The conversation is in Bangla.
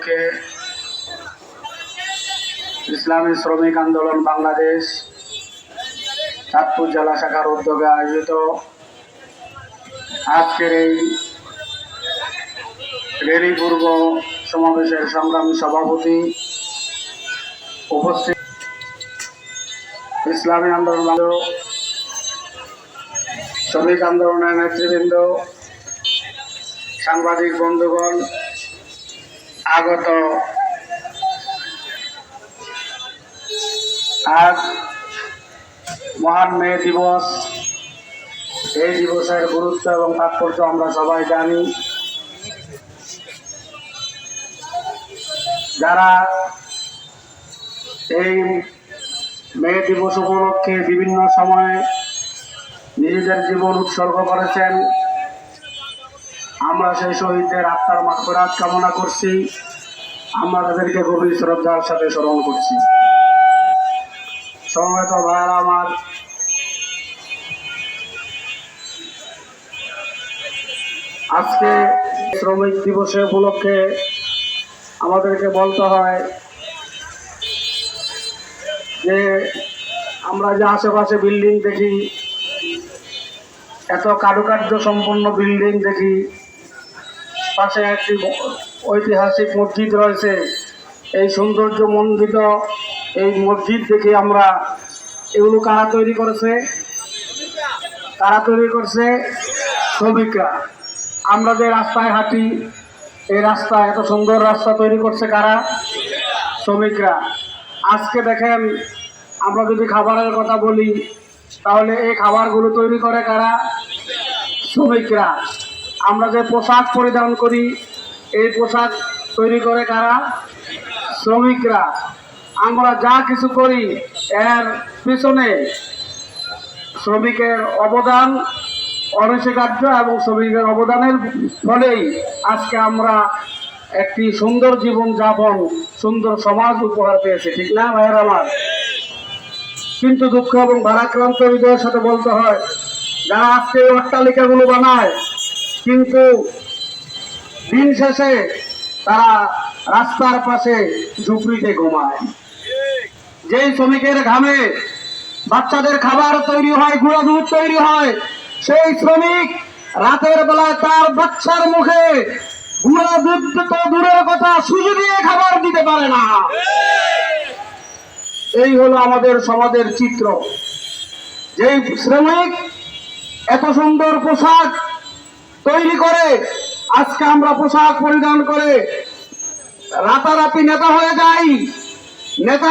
উপলক্ষে ইসলামী শ্রমিক আন্দোলন বাংলাদেশ চাঁদপুর জেলা শাখার উদ্যোগে আয়োজিত। আজকের এই রেলি পূর্ব সমাবেশের সংগ্রামী সভাপতি উপস্থিত ইসলামী আন্দোলন শ্রমিক আন্দোলনের নেতৃবৃন্দ, সাংবাদিক বন্ধুগণ আগত। আজ মহান মে দিবস। এই দিবসের গুরুত্ব এবং তাৎপর্য আমরা সবাই জানি। যারা এই মে দিবস উপলক্ষে বিভিন্ন সময়ে নিজেদের জীবন উৎসর্গ করেছেন আমরা সেই শহীদদের আত্মার মাফরাত কামনা করছি। আমরা তাদেরকে গভীর শ্রদ্ধার সাথে স্মরণ করছি। সমবেত ভাইয়ারা আমার, আজকে শ্রমিক দিবসে উপলক্ষে আমাদেরকে বলতে হয় যে আমরা যে আশেপাশে বিল্ডিং দেখি, এত কারুকার্য সম্পন্ন বিল্ডিং দেখি পাশে একটি ঐতিহাসিক মসজিদ রয়েছে। এই সৌন্দর্য মণ্ডিত এই মসজিদ দেখে আমরা এগুলো কারা তৈরি করেছে? কারা তৈরি করছে? শ্রমিকরা। আমরা যে রাস্তায় হাঁটি, এই রাস্তা, এত সুন্দর রাস্তা তৈরি করছে কারা? শ্রমিকরা। আজকে দেখেন, আমরা যদি খাবারের কথা বলি, তাহলে এই খাবারগুলো তৈরি করে কারা? শ্রমিকরা। আমরা যে পোশাক পরিধান করি, এই পোশাক তৈরি করে কারা? শ্রমিকরা। আমরা যা কিছু করি, এর পিছনে শ্রমিকের অবদান, অনস্বীকার্য এবং শ্রমিকের অবদানের ফলেই আজকে আমরা একটি সুন্দর জীবন যাপন, সুন্দর সমাজ উপহার পেয়েছি, ঠিক না ভাইয়ের আমার? কিন্তু দুঃখ এবং ভারাক্রান্ত হৃদয়ের সাথে বলতে হয়, যারা আজকে অট্টালিকাগুলো বানায় কিন্তু দিন শেষে তারা রাস্তার পাশে ঝুপড়িতে ঘুমায়। যেই শ্রমিকের ঘামে বাচ্চাদের খাবার তৈরি হয় গুঁড়ো দুধ তৈরি হয়, সেই শ্রমিক রাতের বেলায় তার বাচ্চার মুখে গুঁড়ো দুধ তো দূরের কথা সুযোগ দিয়ে খাবার দিতে পারে না। এই হলো আমাদের সমাজের চিত্র। যেই শ্রমিক এত সুন্দর পোশাক তৈরি করে আজকে আমরা পোশাক পরিধান করে রাতারাতি নেতা হয়ে যাই। নেতা